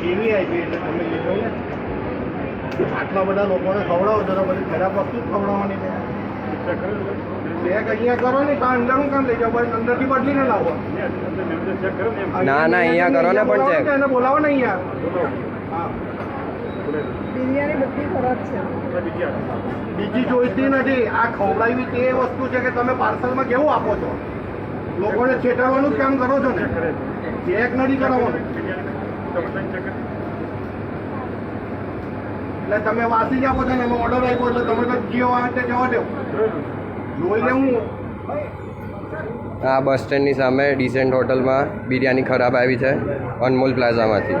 કેવી આવી એટલે તમે લીધો ને? આટલા બધા લોકોને ખવડાવો તો બધી ખરાબ વસ્તુ જ ખવડાવવાની છે. ચેક અહીંયા કરો ને કાં અંદર હું કામ લઈ જાઓ ભાઈ અંદરથી બદલીને લાવો. ના, ના, અહીંયા કરો ને પણ બોલાવો ને અહીંયા હા. બીજી જોઈતી નથી. આ ખવડાવી તે વસ્તુ છે કે તમે પાર્સલમાં કેવું આપો છો? લોકોને છેતરવાનું જ કામ કરો છો ને? ચેક નથી કરાવવાનું. એટલે તમે વાસી જ આપો છો ને એમાં ઓર્ડર આપ્યો એટલે તમે તો જીઓ આ તે જવા દેવો જોઈ લે હું. આ બસ સ્ટેન્ડની સામે ડિસેન્ટ હોટલમાં બિરયાની ખરાબ આવી છે અનમોલ પ્લાઝામાંથી.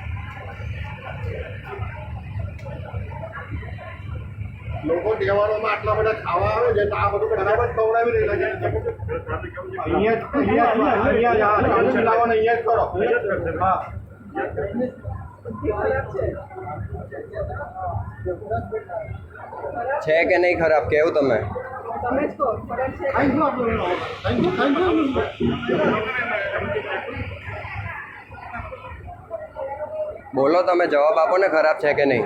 લોકો તહેવારોમાં આટલા બધા ખાવા આવે છે તો આ બધું ખરાબ જ ખવડાવી રહેલા છે. અહીંયા જ- અહીંયા જ- અહીંયા જ આ ચાલુ લાવવાનું અહીંયા જ કરો. હા. બધી ખરાબ છે છે કે નહીં ખરાબ? કેવું તમે? તમે જ કહો ખરાબ છે? Thank you, Abdul. Thank you, thank you. બોલો તમે જવાબ આપો ને ખરાબ છે કે નહીં?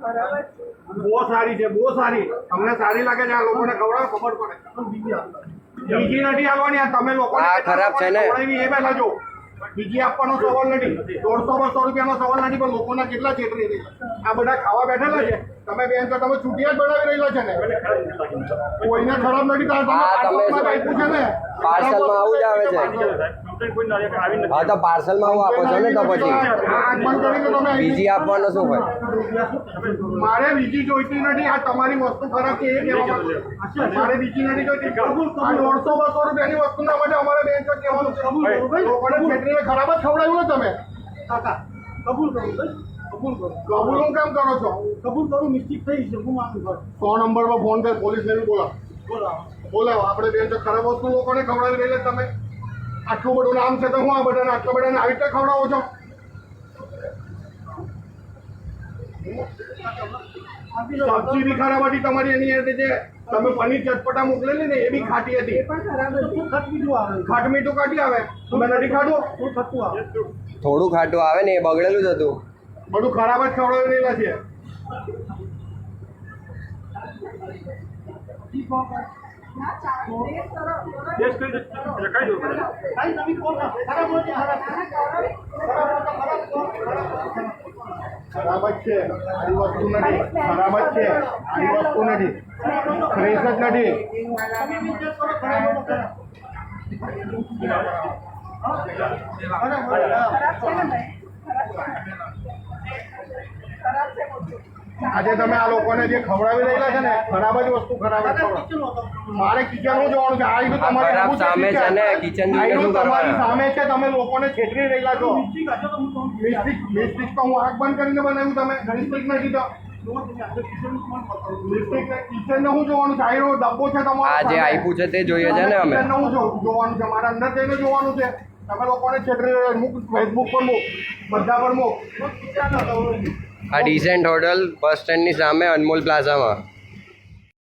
ખરાબ જ છે. બહુ સારી છે બહુ સારી. તમને સારી લાગે છે આ લોકોને ખવડાવો ખબર પડે. બીજી નથી આવવાની તમે લોકો ખરાબ છે ને. એ પહેલા જો બીજી આપવાનો સવાલ નથી. દોઢસો બસો રૂપિયાનો સવાલ નથી પણ લોકોના કેટલા છેતરી રહ્યા આ બધા ખાવા બેઠેલા છે. તમે બેન તો તમે છૂટિયા જ બનાવી રહેલા છે ને? કોઈને ખરાબ નથી તમે પાર્સલમાં આવું જ આવે છે. હા તો પાર્સલમાં હું આપો છો ને તો પછી. બીજી આપવાનો શું હોય? મારે બીજી જોઈતી નથી. આ તમારી વસ્તુ ખરાબ છે. મારે બીજી નથી જોઈતી. દોઢસો બસો રૂપિયાની વસ્તુના માટે અમારે બેન તો કહેવાનું છે. ખરાબ જ ખવડાવ્યું ને તમે. કાકા કબૂલ કરું કબૂલ કરું. કબૂલ હું કેમ કરો છો? કબૂલ કરું મિસ્ટેક થઈ છે હું માનું છું. સો નંબર પર ફોન કર પોલીસ ને બોલાવો. બોલાવો. બોલાવો આપણે બે ખરાબ વસ્તુ લોકોને ખવડાવી રહી તમે. આટલું બધું નામ છે તો હું આ બધાને આટલા બધાને આવી રીતે ખવડાવો છો? સબ્જી બી ખરાબ હતી તમારી એની હાથે જે તમે પનીર ચટપટા મોકલેલી ને એ બી ખાટી હતી. એ પણ ખરાબ હતી. ખાટ મીઠું કાઢી આવે. તમે નથી ખાધું? થોડું ખાટું આવે ને એ બગડેલું જ હતું. બધું ખરાબ જ ખવડાવી રહેલા છે ખરાબ જ છે. આવી વસ્તુ નથી. ખરાબ જ છે. આની વસ્તુ નથી. ફ્રેશ જ નથી. ખરાબ છે ને ભાઈ ખરાબ. છે બધું આજે તમે આ લોકોને જે ખવડાવી રહેલા છે ને ખરાબ જ વસ્તુ ખરાબ મારે કિચનનું જોવાનું છે. આ બધું તમારે સામે છે ને, શું તમારી સામે છે તમે લોકોને છેતરી રહેલા છો. મિસ્ટિક મિસ્ટિક તો હું આંખ બંધ કરીને બનાવ્યું તમે. મિસ્ટેક નથી તો. આજે કિચન આપ્યું છે? તે જોઈએ છે ને અમે. કિચન જોવાનું છે મારે અંદર જઈને જોવાનું છે. તમે લોકોને છેતરી રહ્યા છો. ફેસબુક પર મૂક બધા પર મૂક. આ ડિસેન્ટ હોટલ બસ સ્ટેન્ડની સામે અનમોલ પ્લાઝામાં